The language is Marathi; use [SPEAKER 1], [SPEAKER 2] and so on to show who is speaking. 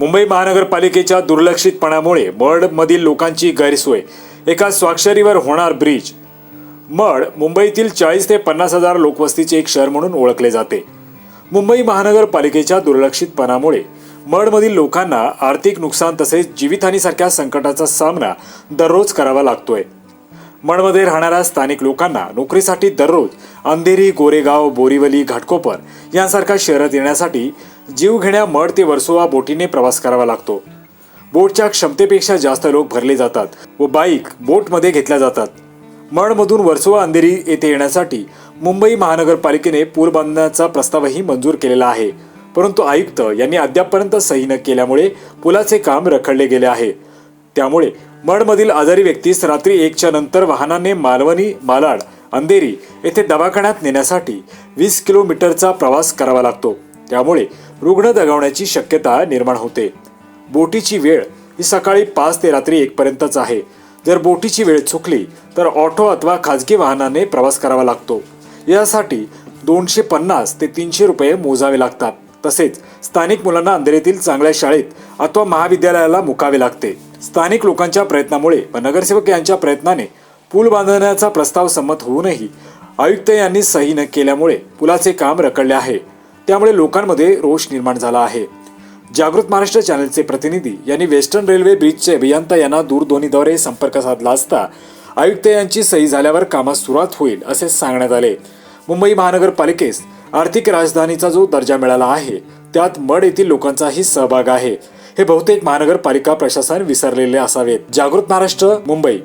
[SPEAKER 1] मुंबई महानगरपालिकेच्या दुर्लक्षितपणामुळे मडमधील लोकांची गैरसोय. एका स्वाक्षरीवर होणार ब्रिज. मड मुंबईतील चाळीस ते पन्नास हजार लोकवस्तीचे एक शहर म्हणून ओळखले जाते. मुंबई महानगरपालिकेच्या दुर्लक्षितपणामुळे मडमधील लोकांना आर्थिक नुकसान तसेच जीवितहानीसारख्या संकटाचा सामना दररोज करावा लागतोय. मडमध्ये राहणाऱ्या स्थानिक लोकांना नोकरीसाठी दररोज अंधेरी गोरेगाव बोरीवली घाटकोपर यांसारख्या शहरात येण्यासाठी जीवघेण्या मड ते वर्सोवा बोटीने प्रवास करावा लागतो. बोटच्या क्षमतेपेक्षा जास्त लोक भरले जातात व बाईक बोटमध्ये घेतल्या जातात. मडमधून वर्सोवा अंधेरी येथे येण्यासाठी मुंबई महानगरपालिकेने पूल बांधण्याचा प्रस्तावही मंजूर केलेला आहे. परंतु आयुक्त यांनी अद्यापपर्यंत सही न केल्यामुळे पुलाचे काम रखडले गेले आहे. त्यामुळे मडमधील आजारी व्यक्तीस रात्री एकच्या नंतर वाहनाने मालवणी मालाड अंधेरी येथे दवाखान्यात नेण्यासाठी वीस किलोमीटरचा प्रवास करावा लागतो. त्यामुळे रुग्ण दगावण्याची शक्यता निर्माण होते. बोटीची वेळ ही सकाळी पाच ते रात्री एकपर्यंतच आहे. जर बोटीची वेळ चुकली तर ऑटो अथवा खाजगी वाहनाने प्रवास करावा लागतो. यासाठी दोनशे पन्नास ते तीनशे रुपये मोजावे लागतात. तसेच स्थानिक मुलांना अंधेरीतील चांगल्या शाळेत अथवा महाविद्यालयाला मुकावे लागते. स्थानिक लोकांच्या प्रयत्नामुळे व नगरसेवक यांच्या प्रयत्नाने पूल बांधण्याचा प्रस्ताव संमत होऊनही आयुक्त यांनी सही न केल्यामुळे पुलाचे काम रखडले आहे. त्यामुळे लोकांमध्ये रोष निर्माण झाला आहे. जागृत महाराष्ट्र चॅनलचे प्रतिनिधी यांनी वेस्टर्न रेल्वे ब्रिजचे अभियंता यांना दूरध्वनीद्वारे संपर्क साधला असता आयुक्त यांची सही झाल्यावर कामास सुरुवात होईल असे सांगण्यात आले. मुंबई महानगरपालिकेस आर्थिक राजधानीचा जो दर्जा मिळाला आहे त्यात मड येथील लोकांचाही सहभाग आहे. हे बहुतेक महानगरपालिका प्रशासन विसरलेले असावेत. जागृत महाराष्ट्र मुंबई.